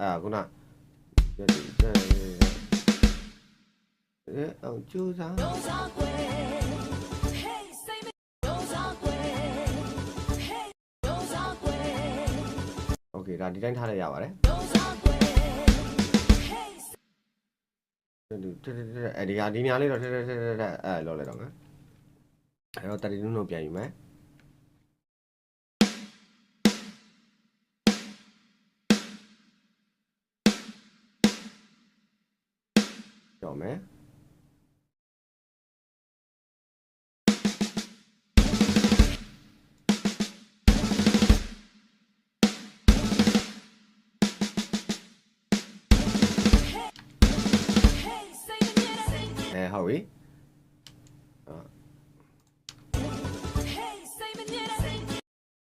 အာခုနအဲအောင်ကြိုးစားโอเคဒါဒီတိုင်းထားလိုက်ရပါတယ်အဲဒီဟာဒီများလေးတော့ထက်ထက်ထက်ထက်အဲလောလဲတော့ငါအဲတော့တရီနုနုပြန်ယူမယ် format. À, hỏi Đó.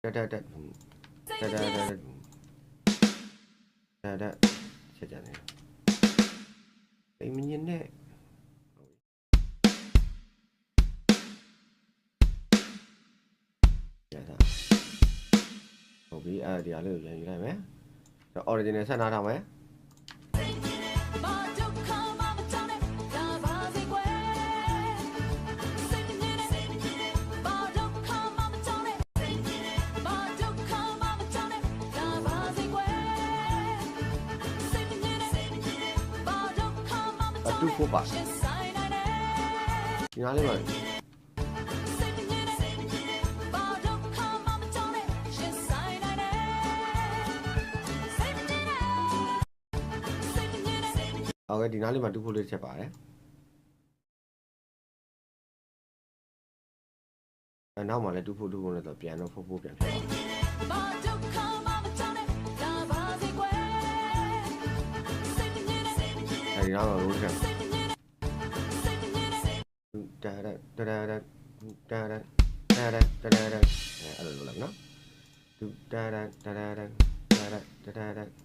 Da, da, da. Da, da, da. Da, da. Sẽ trả. တိမ်မညင်နဲ့ရတာဟုတ်ပြီအဲ့ဒီအားလေးကိုပြန်ယူလိုက်မယ် original ဆက်နားထားမယ် အတူ tone. ဖို့ပါ Yes, I know. ဒီနားလေးမှာဟုတ်ကဲ့ဒီနားလေးမှာတူဖို့လေးချက်ပါတယ်အဲနောက်မှာလည်းတူဖို့တူဖို့နဲ့တော့ပြန်တော့ဖို့ဖို့ပြန်ဖြစ်သွားအဲဒီနောက်တော့ roll ချက် ဒါရဒါရဒါရဒါရဒါရဒါရဒါရအဲ့လိုလုပ်လိုက်နော်ဒါရဒါရဒါရဒါရဒါရ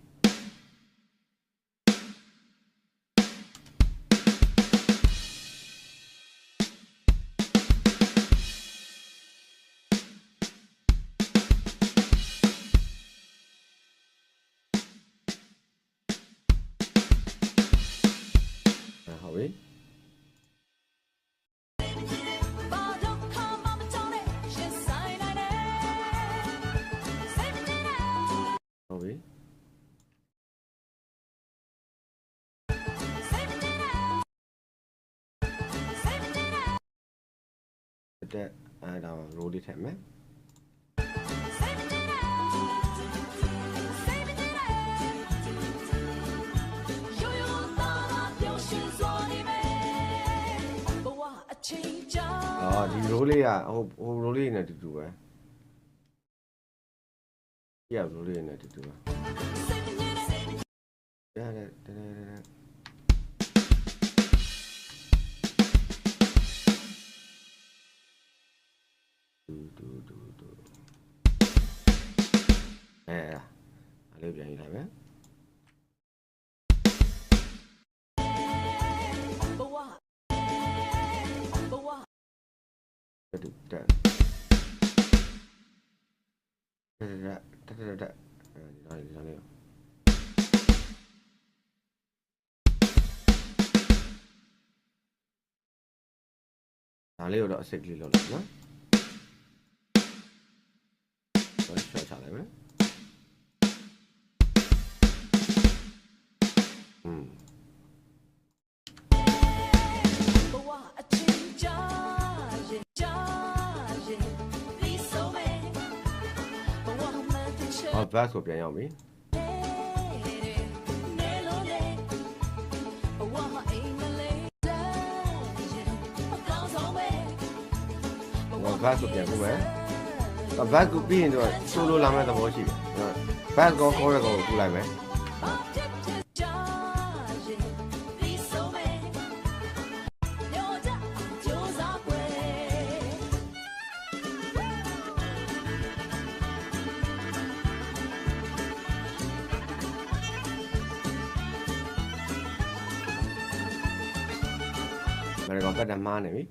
တက်အဲဒါ roll လေးထည့်မယ်အချိန်ကြာအော်ဒီ roll လေးကဟိုဟို roll လေးနဲ့တူတူပဲပြရ roll လေးနဲ့တူတူပဲဒါဒါဒါဒါ အဲအဲ့လေးပြန်ယူလိုက်မယ်ဘဝဘဝတက်တူတက်တက်တက်တက်တက်အဲဒီနားလေးဒီနားလေးဒါလေးကိုတော့အစိတ်ကလေးလောက်လိုက်နော်ဟောရှော့ချလိုက်မယ် verse ကိုပြန်ရောက်ပြီဗတ်ကိုပြန်ခုမယ်ဗတ်ကိုပြီးရင်တော့ဆိုလိုလာမဲ့သဘောရှိတယ်ဗတ်ကောခေါ်ရကောကိုခုလိုက်မယ် တယ်ကောင်ပတ်တမားနေပြီ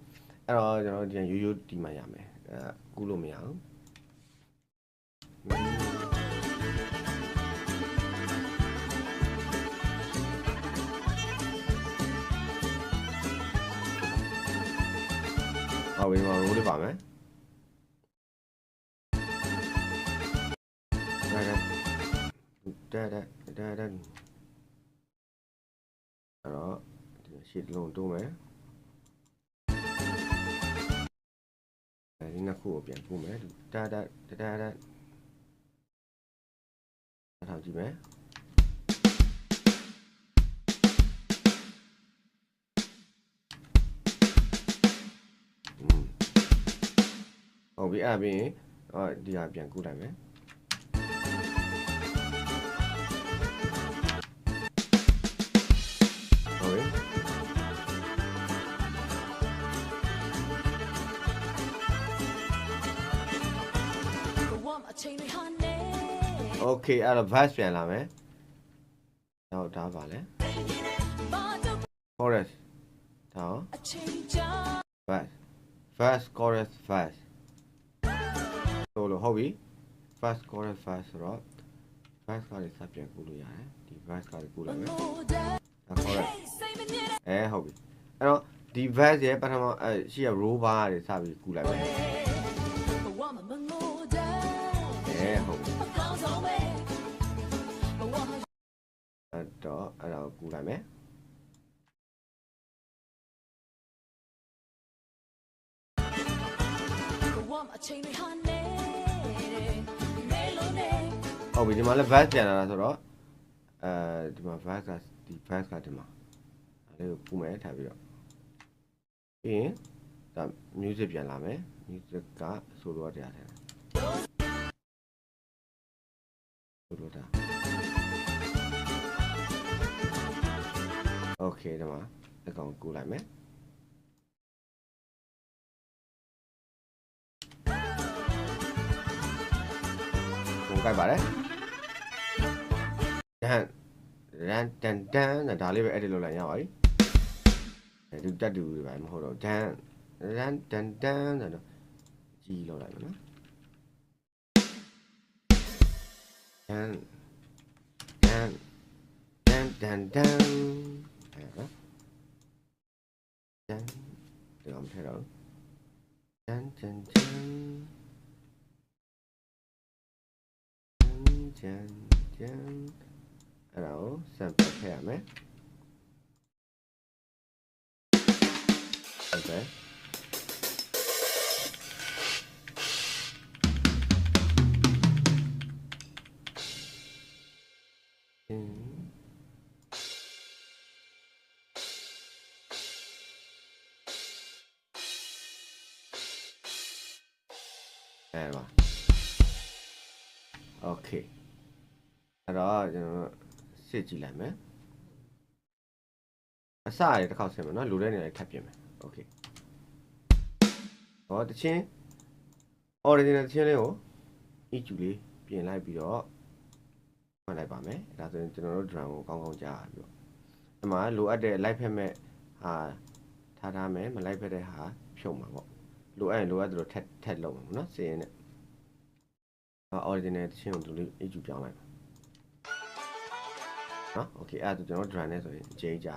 အဲ့တော့ကျွန်တော်ဒီရိုးရိုးတီးမှရမယ်အဲကူးလို့မရဘူးအော်ဝေးမှာရိုးလေးပါမယ်ဒါကဒါဒါဒါဒါအဲ့တော့ဒီရှေ့လုံးတိုးမယ် အဲဒီနှစ်ခုကိုပြန်ပို့မယ်ဒါဒါဒါဒါဒါထောက်ကြည့်မယ်อืมဟုတ်ပြီအဲ့ဒါပြီးရင်အော်ဒီဟာပြန်ကူးလိုက်မယ် okay အဲ့တော့ verse ပြန်လာမယ်နောက်ဒါပါလဲ chorus ဒါ verse verse chorus verse ဆိုလို့ဟုတ်ပြီ verse chorus verse ဆိုတော့ verse ကလည်းစပြန်ကူလို့ရတယ်ဒီ verse ကလည်းကူလိုက်မယ်ဒါ chorus အဲဟုတ်ပြီအဲ့တော့ဒီ verse ရဲ့ပထမအဲရှိရ row bar တွေစပြီးကူလိုက်မယ်အဲဟုတ် အဲ့တော့အဲ့ဒါကိုကူးလိုက်မယ်ဘဝမှာအချိန်တွေဟာနေနေလို့နေဟုတ်ပြီဒီမှာလည်း verse ပြန်လာတာဆိုတော့အဲဒီမှာ verse ကဒီ verse ကဒီမှာအဲ့လေးကိုကူးမယ်ထားပြီးတော့ပြီးရင်ဒါ music ပြန်လာမယ် music ကဆိုလိုတရားတယ်ဆိုလိုတာ Okay ဒီမှာအကောင်ကူးလိုက်မယ်ကိုကြိုက်ပါတယ်တန်ရန်တန်တန်ဒါလေးပဲ edit လုပ်လိုက်ရပါပြီအဲဒီတက်တူတွေပါမဟုတ်တော့တန်ရန်တန်တန်ဆိုတော့ကြီးလောက်လိုက်မယ်နော်တန်တန်တန်တန်တန်အဲနော်တန်ဒီအောင်ထဲ တော့တန်တန်တန်တန်တန်အဲ့ဒါကို sample ထည့်ရမယ်ဟုတ်ကဲ့အ အဲ့ပါ Okay အဲ့တော့ကျွန်တော်စစ်ကြည့်လိုက်မယ်အစရတစ်ခေါက်ဆင်မယ်နော်လူတဲ့နေရာထပ်ပြင်မယ် Okay ဟောတချင်း original တချင်းလေးကို EQ လေးပြင်လိုက်ပြီးတော့မှတ်လိုက်ပါမယ်ဒါဆိုရင်ကျွန်တော်တို့ drum ကိုကောင်းကောင်းကြားရပြီးတော့ဒီမှာလိုအပ်တဲ့ live ဖက်မဲ့ဟာထားထားမယ်မ live ဖက်တဲ့ဟာဖြုတ်မှာပေါ့ လိုအပ်ရင်လိုအပ်သလိုထက်ထက်လုပ်မှာပေါ့နော်စည်ရင်နဲ့ original တချင်းကိုဒီလို EQ ပြောင်းလိုက်ပါနော် okay အဲ့ဒါဆိုကျွန်တော် drum နဲ့ဆိုရင်အကျဉ်းကြ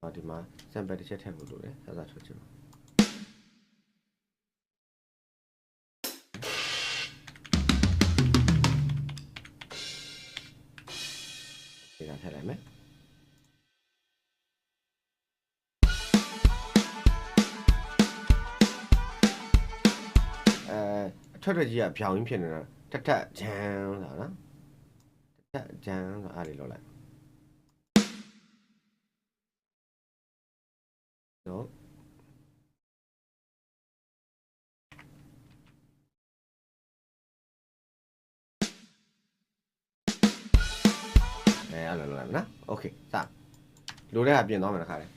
ဟောဒီမှာ sample တစ်ချက်ထည့်ဖို့လိုတယ်ဆက်စားထွက်ချင်ပါဒီကထည့်လိုက်မယ် ထွက်ထွက်ကြီးကဖြောင်ရင်းဖြစ်နေတာထက်ထက်ဂျန်ဆိုတာနော်ထက်ထက်ဂျန်ဆိုတာအားလေးလောက်လိုက်နော်အဲအဲ့လိုလုပ်လိုက်မယ်နော်โอเคစလိုတဲ့ဟာပြင်သွားမယ်တစ်ခါလေ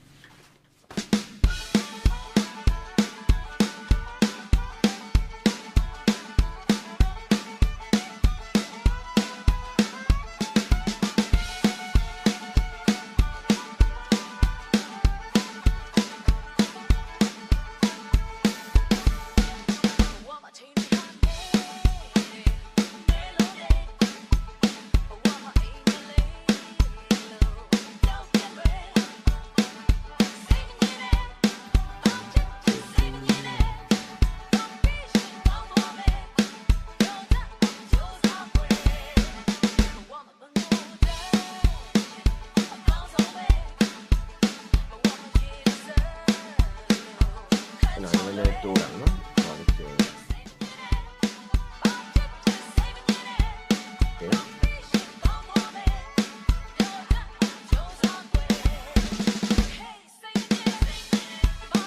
ကျွန်တော်လည်းလည်းတိုးတာနော်ဟောလေးပြော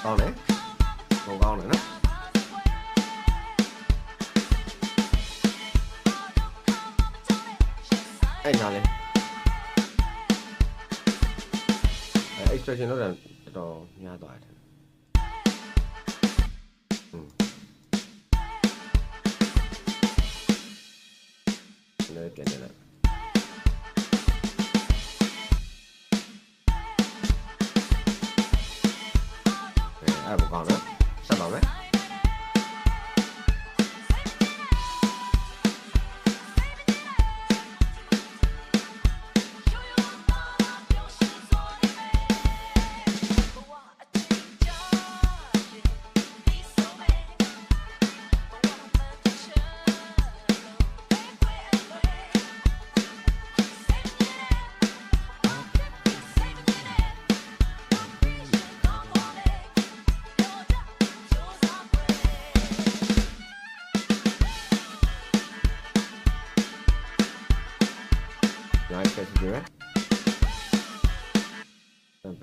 ဟုတ်လေဟောကောင်းတယ်နော်အဲ့ညာလေးအဲ expression လောက်တာတော်တော်များသွားတယ် အဲအဲ့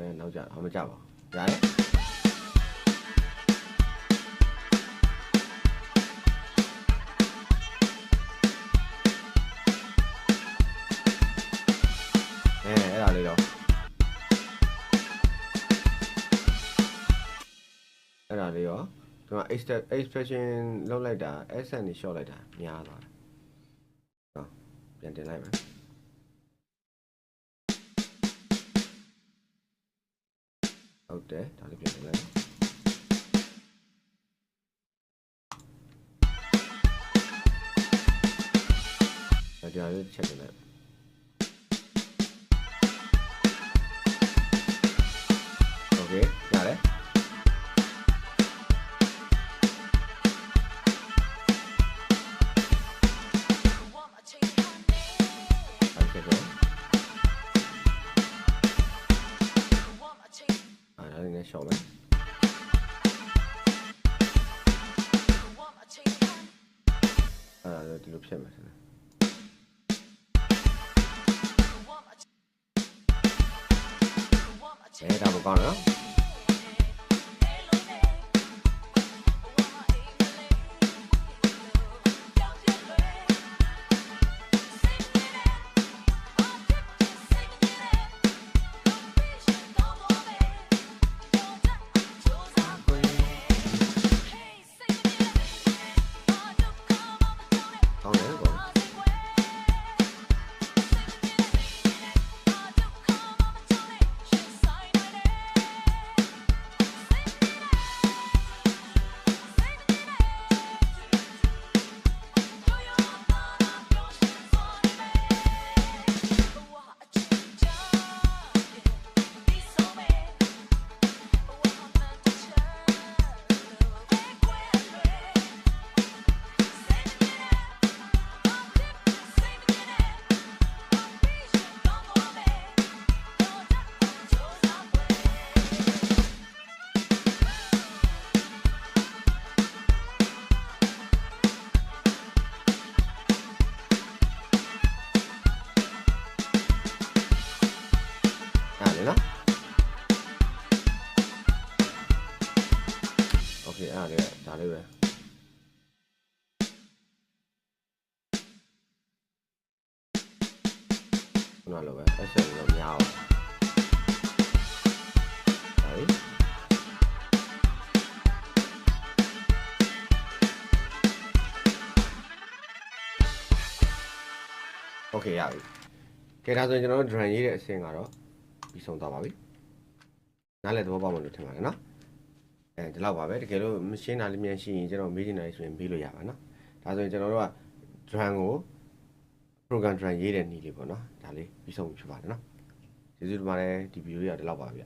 တန်ပဲနောက်ကြအောင်မကြပါဘူးရတယ်အဲအဲ့ဒါလေးတော့အဲ့ဒါလေးရောဒီမှာ expression လောက်လိုက်တာ accent นี่ short လိုက်တာများသွားတယ်ဟောပြန်တင်လိုက်မယ် ဟုတ်တယ်ဒါလေးပြန်လိုက်ဒါတရားလေးချက်နေလိုက် ရှော့မယ်အာဒါလေးဒီလိုဖြစ်မယ်ဆင်အဲဒါမကောင်းနော် လေးဒါလေးပဲခုနလိုပဲ accent တော့များအောင်ဟိုโอเคရပြီကဲဒါဆိုရင်ကျွန်တော်တို့ drum ရေးတဲ့အဆင့်ကတော့ပြီးဆုံးသွားပါပြီနားလည်သဘောပေါက်မှလို့ထင်ပါတယ်နော် အဲဒီလောက်ပါပဲတကယ်လို့မရှင်းတာလေးမြန်ရှိရင်ကျွန်တော်မေးချင်တာလေးဆိုရင်မေးလို့ရပါနော်ဒါဆိုရင်ကျွန်တော်တို့က drum ကို program drum ရေးတဲ့နည်းလေးပေါ့နော်ဒါလေးပြီးဆုံးပြီဖြစ်ပါတယ်နော်ကျေးဇူးတင်ပါတယ်ဒီဗီဒီယိုရဒီလောက်ပါဗျ